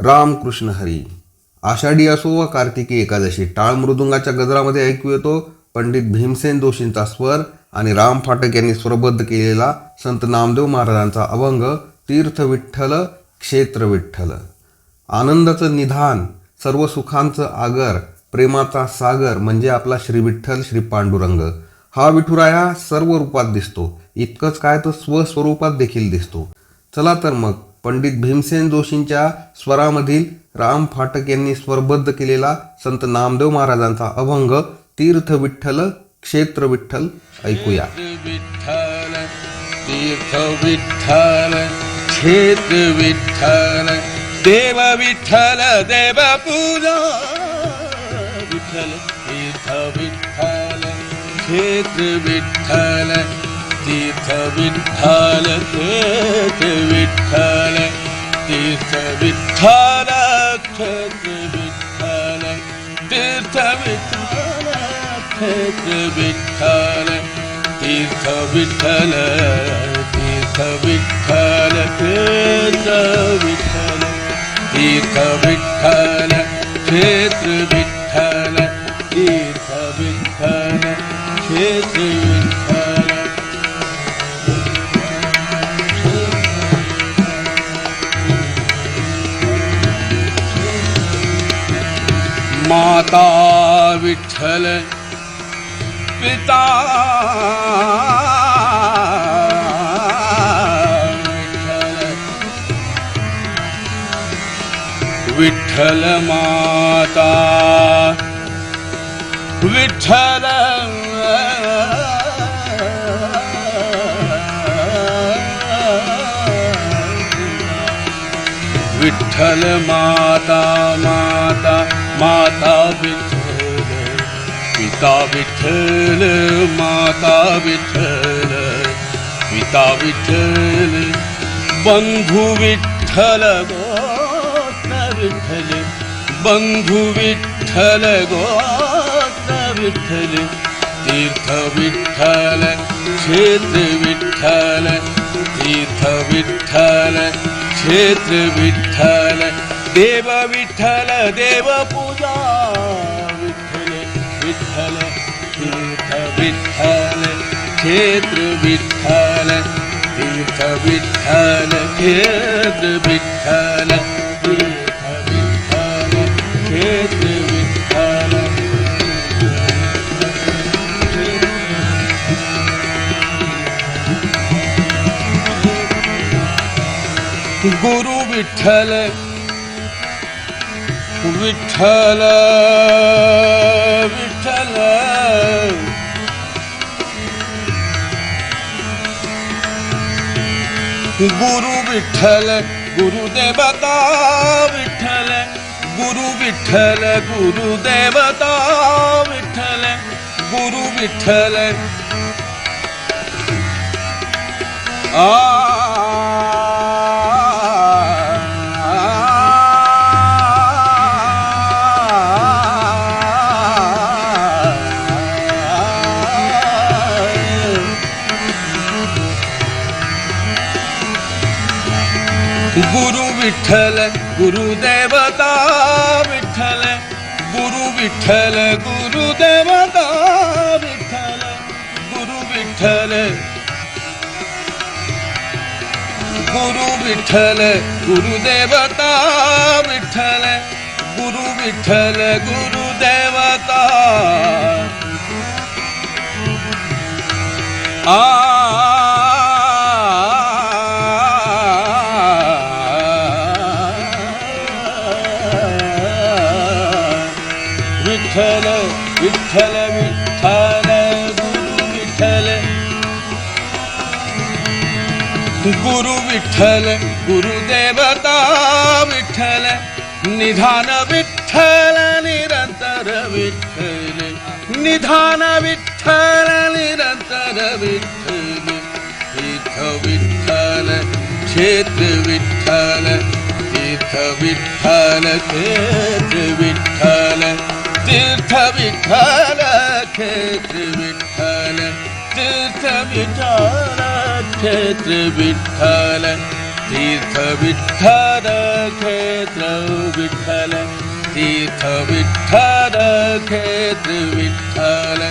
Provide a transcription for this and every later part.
रामकृष्ण हरी. आषाढी असो व कार्तिकी एकादशी. टाळ मृदुंगाच्या गजरामध्ये ऐकू येतो. पंडित भीमसेन जोशींचा स्वर आणि राम फाटक यांनी स्वरबद्ध केलेला संत नामदेव महाराजांचा अभंग तीर्थ विठ्ठल क्षेत्र विठ्ठल आनंदाचं निधान सर्व सुखांचं आगर प्रेमाचा सागर म्हणजे आपला श्री विठ्ठल श्री पांडुरंग हा विठुराया सर्व रूपात दिसतो. इतकंच काय तर स्वस्वरूपात देखील दिसतो. चला तर मग पंडित भीमसेन जोशींच्या स्वरामधील राम फाटक यांनी स्वरबद्ध केलेला संत नामदेव महाराजांचा अभंग तीर्थ विठ्ठल क्षेत्र विठ्ठल ऐकूया. विठ्ठल तीर्थ विठ्ठल क्षेत्र विठ्ठल देव विठ्ठल देव पूजा विठ्ठल तीर्थ विठ्ठल क्षेत्र विठ्ठल தீர்த்த வித்தால கேட்டு விட்டால தீர்த்த வித்தால கேட்டு விட்டால தீர்த்த வித்தால கேட்டு விட்டால தீர்த்த விட்டல தீர்த்த விட்டால கேட்ட விட்டல தீர்த்த விட்டால माता विठ्ठल पिता विठ्ठल। माता विठ्ठल। विठ्ठल माता माता पिता विठ्ठल माता विठ्ठल पिता विठ्ठल बंधू विठ्ठल गोत्र विठ्ठल बंधू विठ्ठल गोत्र विठ्ठल तीर्थ विठ्ठल क्षेत्र विठ्ठल तीर्थ विठ्ठल क्षेत्र विठ्ठल देव विठ्ठल देव पूजा विठ्ठल तीर्थ विठ्ठल क्षेत्र विठ्ठल तीर्थ विठ्ठल क्षेत्र विठ्ठल तीर्थ विठ्ठल क्षेत्र विठ्ठल गुरु विठ्ठल विठ्ठल विठ्ठल ਗੁਰੂ ਵਿਠਲ ਗੁਰੂ ਦੇਵਤਾ ਵਿਠਲ ਗੁਰੂ ਵਿਠਲ ਗੁਰੂ ਦੇਵਤਾ ਵਿਠਲ ਗੁਰੂ ਵਿਠਲ। ਆ ਗੁਰੂ ਵਿਠਲ, ਗੁਰੂ ਦੇਵਤਾ ਵਿਠਲ, ਗੁਰੂ ਵਿਠਲ, ਗੁਰੂ ਦੇਵਤਾ ਵਿਠਲ, ਗੁਰੂ ਵਿਠਲ। ਗੁਰੂ ਵਿਠਲ, ਗੁਰੂ ਦੇਵਤਾ ਵਿਠਲ, ਗੁਰੂ ਵਿਠਲ, ਗੁਰੂ ਦੇਵਤਾ। ਆ गुरु विठ्ठल गुरुदेवता विठ्ठल निधान विठ्ठल निरंतर विठ्ठल निधान विठ्ठल निरंतर विठ्ठल तीर्थ विठ्ठल क्षेत्र विठ्ठल तीर्थ विठ्ठल क्षेत्र विठ्ठल तीर्थ विठ्ठल क्षेत्र विठ्ठल तीर्थ विठ्ठल क्षेत्र विठ्ठल तीर्थ विठ्ठल क्षेत्र विठ्ठल तीर्थ विठ्ठल क्षेत्र विठ्ठल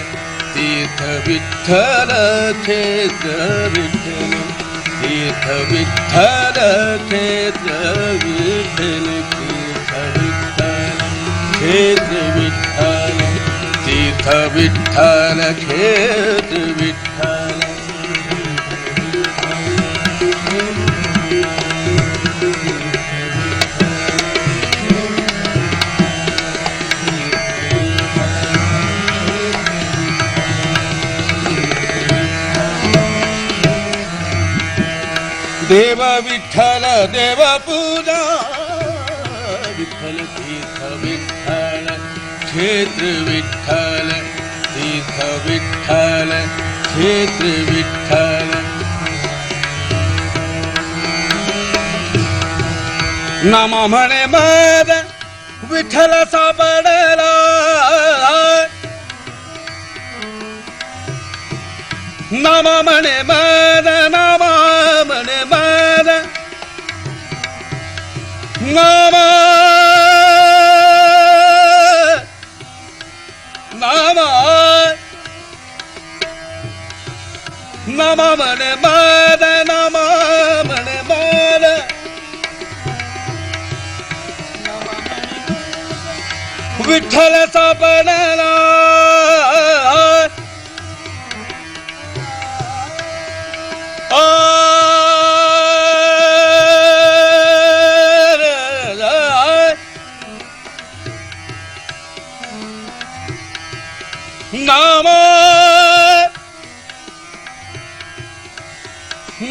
तीर्थ विठ्ठल क्षेत्र विठ्ठल तीर्थ विठ्ठल क्षेत्र विठ्ठल तीर्थ विठ्ठल क्षेत्र विठ्ठल तीर्थ विठ्ठल क्षेत्र विठ्ठल देव विठ्ठल देव पूजा. विठ्ठल तीर्थ विठ्ठल क्षेत्र विठ्ठल तीर्थ विठ्ठल क्षेत्र विठ्ठल. नाम म्हणे मद विठ्ठल सापडला. नाम म्हणे मद नाम मद नाम म्हणे मद विठ्ठल सापडला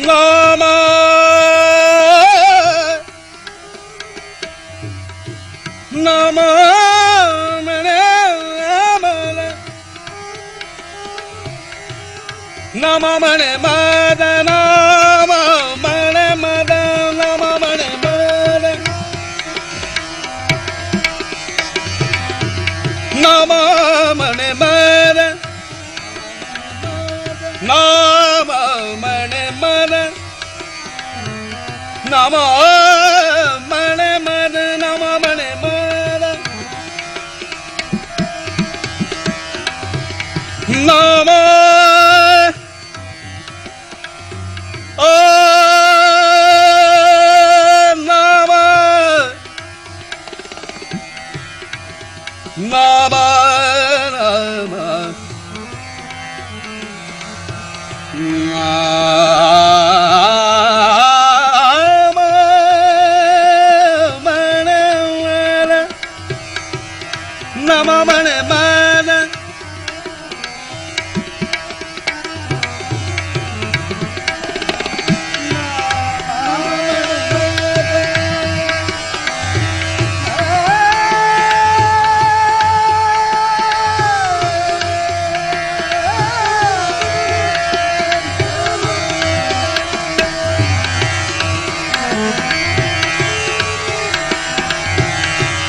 Nam nama Nam Mane nama Mane Madana Mane Madana Nam நம மண மத நம மண மத நம நாம நாம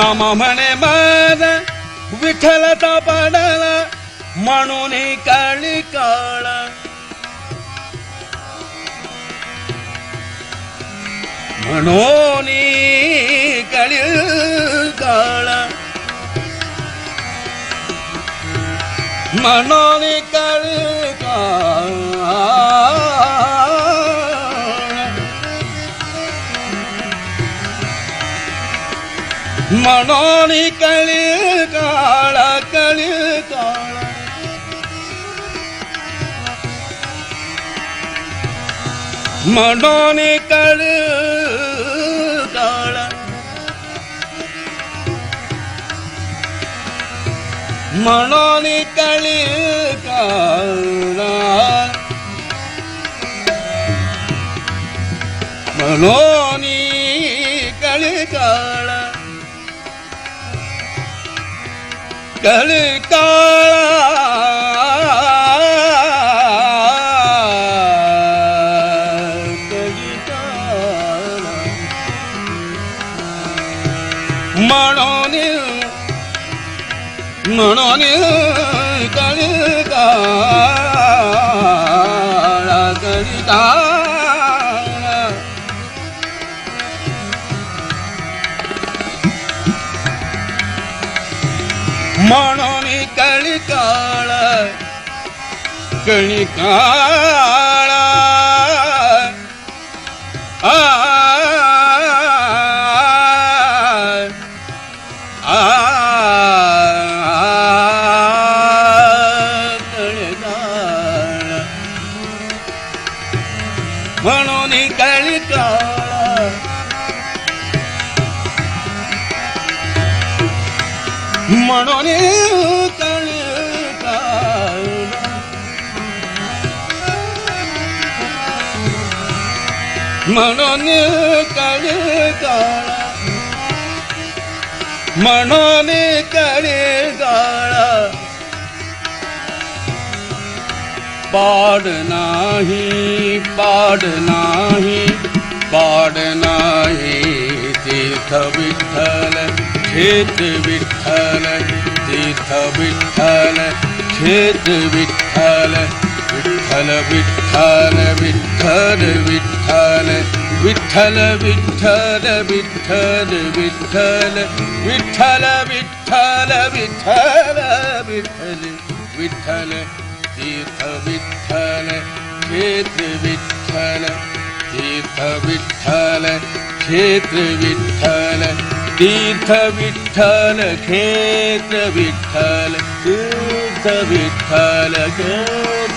म्हणे मद विठ्ठलता पडला म्हणून काळी काळ. म्हणून काळी काळ. म्हणून काळी काळ. મણોણી કળી કાળા કળી કાળા મણોની કળી કાળા મણોની કળી કાળા મણો களுக்கா மனோனில் மனோனில் களுக்கா களிக்கா કણી કાળા. ભણો નીકળી કાળા મણો ની म्हणून कळी काळा म्हणून कळी काळा पाड नाही पाड नाही पाड नाही तीर्थ विठ्ठल क्षेत विठ्ठल तीर्थ विठ्ठल क्षेत विठ्ठल விட்டல விட்டல விட்டல விட்டல விட்டல விட்டல விட்டல விட்டல விட்டல விட்டல விட்டல விட்டல விட்டல தீர்த்த விட்டல கேத்து விட்டல தீர்த்த விட்டல கேத்து விட்டல தீர்த்த விட்டல கேத்த விட்டல தீர்த்த விட்டல கேத்த